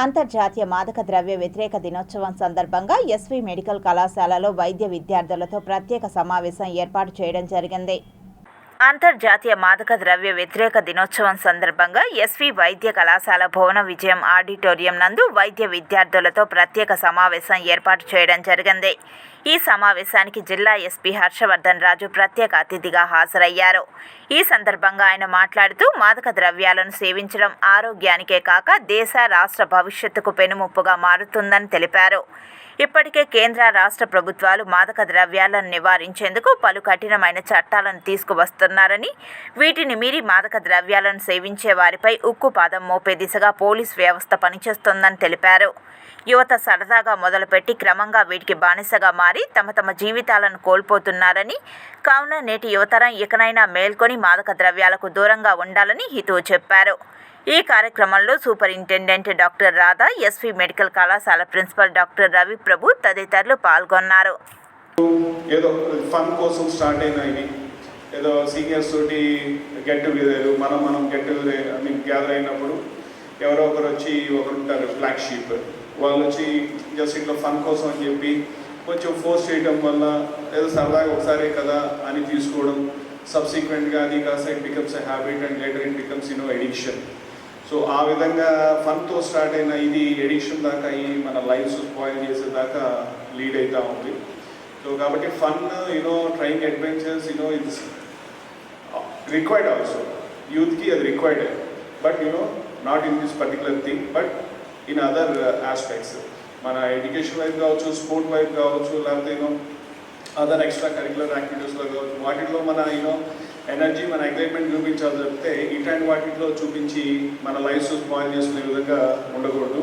అంతర్జాతీయ మాదక ద్రవ్య వ్యతిరేక దినోత్సవం సందర్భంగా ఎస్వి మెడికల్ కళాశాలలో వైద్య విద్యార్థులతో ప్రత్యేక సమావేశం ఏర్పాటు చేయడం జరిగింది. అంతర్జాతీయ మాదక ద్రవ్య వ్యతిరేక దినోత్సవం సందర్భంగా ఎస్వి వైద్య కళాశాల భువన విజయం ఆడిటోరియం నందు వైద్య విద్యార్థులతో ప్రత్యేక సమావేశం ఏర్పాటు చేయడం జరిగింది. ఈ సమావేశానికి జిల్లా ఎస్పీ హర్షవర్ధన్ రాజు ప్రత్యేక అతిథిగా హాజరయ్యారు. ఈ సందర్భంగా ఆయన మాట్లాడుతూ మాదక ద్రవ్యాలను సేవించడం ఆరోగ్యానికే కాక దేశ రాష్ట్ర భవిష్యత్తుకు పెనుముప్పుగా మారుతుందని తెలిపారు. ఇప్పటికే కేంద్ర రాష్ట్ర ప్రభుత్వాలు మాదక ద్రవ్యాలను నివారించేందుకు పలు కఠినమైన చట్టాలను తీసుకువస్తున్నారని వీటిని మీరి మాదక ద్రవ్యాలను సేవించే వారిపై ఉక్కుపాదం మోపే దిశగా పోలీస్ వ్యవస్థ పనిచేస్తోందని తెలిపారు. యువత సరదాగా మొదలుపెట్టి క్రమంగా వీటికి బానిసగా మారి తమ తమ జీవితాలను కోల్పోతున్నారని కావున నేటి యువతరం ఇకనైనా మేల్కొని మాదక ద్రవ్యాలకు దూరంగా ఉండాలని హితవు చెప్పారు. ఈ కార్యక్రమంలో superintendent doctor Radha SV medical కళాశాల ప్రిన్సిపల్ డాక్టర్ రవి ప్రభు తదితరులు పాల్గొన్నారు. ఏదో ఫన్ కోసం స్టార్ట్ అయిన ఇది. ఏదో సీనియర్స్ తోటి గెట్ టుగెదర్ మనం మనం get together I mean gather అయినప్పుడు ఎవరో ఒకరు వచ్చి ఒకరు ఉంటారు బ్లాక్ షీప్ వాళ్ళు వచ్చి జస్ట్ ఇట్లా ఫన్ కోసం అని చెప్పి కొంచెం ఫోర్స్ చేయడం వల్ల ఏదో సరదాగా ఒకసారే కదా అని తీసుకోవడం. సబ్సిక్వెంట్గా అది కాస్త it becomes a habit and later it becomes you know addiction so ఆ విధంగా ఫన్తో స్టార్ట్ అయిన ఇది ఎడిక్షన్ దాకా అయ్యి మన లైఫ్స్ స్పాయిల్ చేసేదాకా లీడ్ అవుతూ ఉంది. సో కాబట్టి fun you know trying adventures you know it's required also యూత్కి అది required but you know not in this particular thing but in other aspects మన ఎడ్యుకేషన్ వైపు కావచ్చు స్పోర్ట్ వైపు కావచ్చు లేకపోతే యూనో అదర్ ఎక్స్ట్రా కరికులర్ యాక్టివిటీస్లో కావచ్చు వాటిలో మన యూనో ఎనర్జీ మన అగ్రిమెంట్ చూపించాలి తప్పితే ఇట్లాంటి వాటిలో చూపించి మన లైఫ్ స్పాయిల్ చేసుకునే విధంగా ఉండకూడదు.